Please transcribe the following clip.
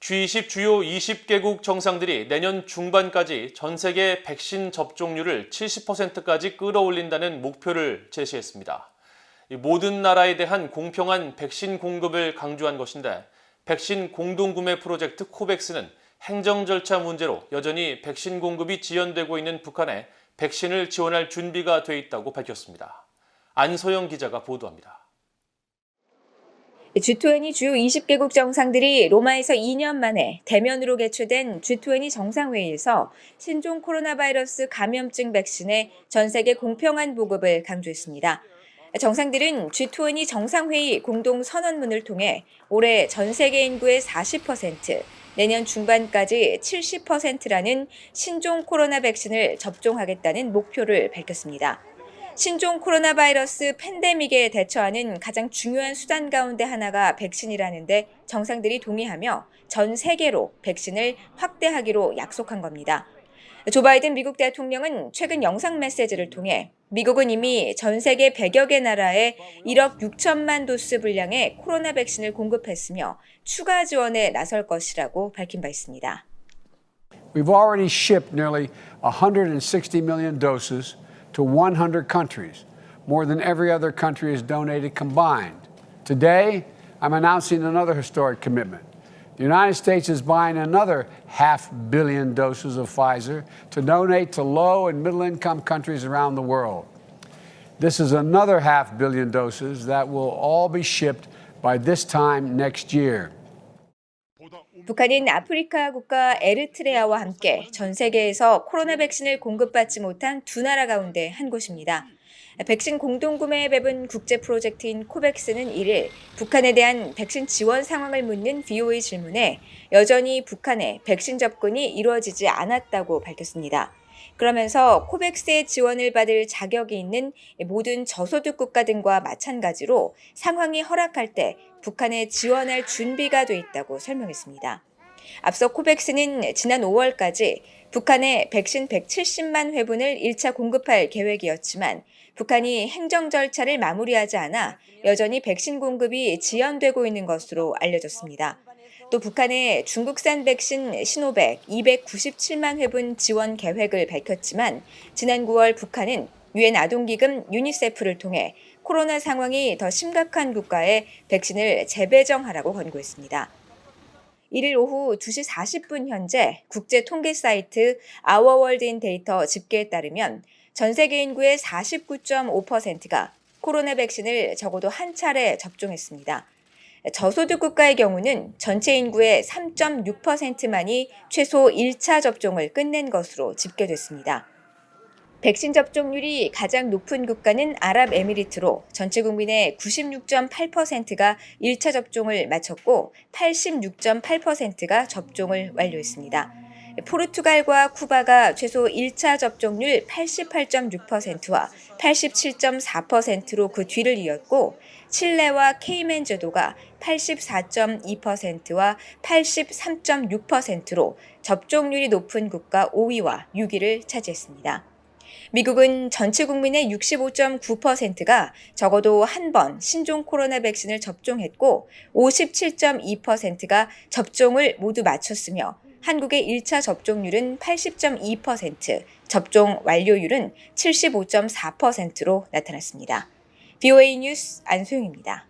G20 주요 20개국 정상들이 내년 중반까지 전 세계 백신 접종률을 70%까지 끌어올린다는 목표를 제시했습니다. 이 모든 나라에 대한 공평한 백신 공급을 강조한 것인데 백신 공동구매 프로젝트 코백스는 행정 절차 문제로 여전히 백신 공급이 지연되고 있는 북한에 백신을 지원할 준비가 돼 있다고 밝혔습니다. 안소영 기자가 보도합니다. G20 주요 20개국 정상들이 로마에서 2년 만에 대면으로 개최된 G20 정상회의에서 신종 코로나 바이러스 감염증 백신의 전 세계 공평한 보급을 강조했습니다. 정상들은 G20 정상회의 공동 선언문을 통해 올해 전 세계 인구의 40%, 내년 중반까지 70%라는 신종 코로나 백신을 접종하겠다는 목표를 밝혔습니다. 신종 코로나 바이러스 팬데믹에 대처하는 가장 중요한 수단 가운데 하나가 백신이라는데 정상들이 동의하며 전 세계로 백신을 확대하기로 약속한 겁니다. 조 바이든 미국 대통령은 최근 영상 메시지를 통해 미국은 이미 전 세계 100여 개 나라에 1억 6천만 도스 분량의 코로나 백신을 공급했으며 추가 지원에 나설 것이라고 밝힌 바 있습니다. We've already shipped nearly 160 million doses to 100 countries, more than every other country has donated combined. Today, I'm announcing another historic commitment. The United States is buying another half billion doses of Pfizer to donate to low and middle income countries around the world. This is another half billion doses that will all be shipped by this time next year. 북한은 아프리카 국가 에르트레아와 함께 전 세계에서 코로나 백신을 공급받지 못한 두 나라 가운데 한 곳입니다. 백신 공동구매에 배분 국제 프로젝트인 코백스는 1일 북한에 대한 백신 지원 상황을 묻는 VOA 질문에 여전히 북한에 백신 접근이 이루어지지 않았다고 밝혔습니다. 그러면서 코백스의 지원을 받을 자격이 있는 모든 저소득 국가 등과 마찬가지로 상황이 허락할 때 북한에 지원할 준비가 돼 있다고 설명했습니다. 앞서 코백스는 지난 5월까지 북한에 백신 170만 회분을 1차 공급할 계획이었지만 북한이 행정 절차를 마무리하지 않아 여전히 백신 공급이 지연되고 있는 것으로 알려졌습니다. 또 북한의 중국산 백신 시노백 297만 회분 지원 계획을 밝혔지만 지난 9월 북한은 유엔 아동기금 유니세프를 통해 코로나 상황이 더 심각한 국가에 백신을 재배정하라고 권고했습니다. 1일 오후 2시 40분 현재 국제 통계 사이트 아워월드인 데이터 집계에 따르면 전 세계 인구의 49.5%가 코로나 백신을 적어도 한 차례 접종했습니다. 저소득 국가의 경우는 전체 인구의 3.6%만이 최소 1차 접종을 끝낸 것으로 집계됐습니다. 백신 접종률이 가장 높은 국가는 아랍에미리트로 전체 국민의 96.8%가 1차 접종을 마쳤고 86.8%가 접종을 완료했습니다. 포르투갈과 쿠바가 최소 1차 접종률 88.6%와 87.4%로 그 뒤를 이었고 칠레와 케이맨 제도가 84.2%와 83.6%로 접종률이 높은 국가 5위와 6위를 차지했습니다. 미국은 전체 국민의 65.9%가 적어도 한 번 신종 코로나 백신을 접종했고 57.2%가 접종을 모두 마쳤으며 한국의 1차 접종률은 80.2%, 접종 완료율은 75.4%로 나타났습니다. BOA 뉴스 안소영입니다.